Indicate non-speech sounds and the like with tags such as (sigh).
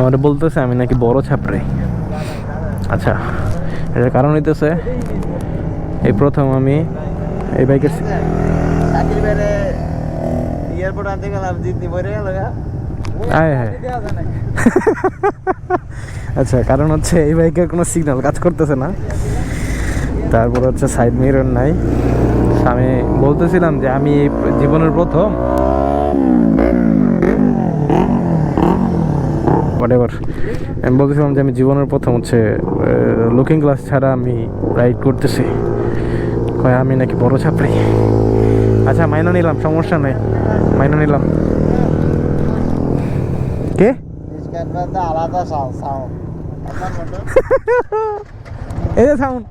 আমার বলতেছে, আমি নাকি বড় ছাপড়ে। আচ্ছা এটার কারণ হইতেছে, এই প্রথম আমি এই বাইকের (laughs) আচ্ছা কারণ হচ্ছে এই বাইকের কোনো সিগন্যাল কাজ করতেছে না। তারপর হচ্ছে সাইড মিরর নাই। আমি বলতেছিলাম যে আমি জীবনের প্রথম হোয়াটএভার আমি বলতেছিলাম যে আমি জীবনের প্রথম হচ্ছে লুকিং গ্লাস ছাড়া আমি রাইড করতেছি। কয় আমি নাকি বড় ছাপড়ি? আচ্ছা মাইনা নিলাম সমস্যা নেই। মাইনা নিলাম। কে? আলাদা সাউন্ড (laughs) এই যে সাউন্ড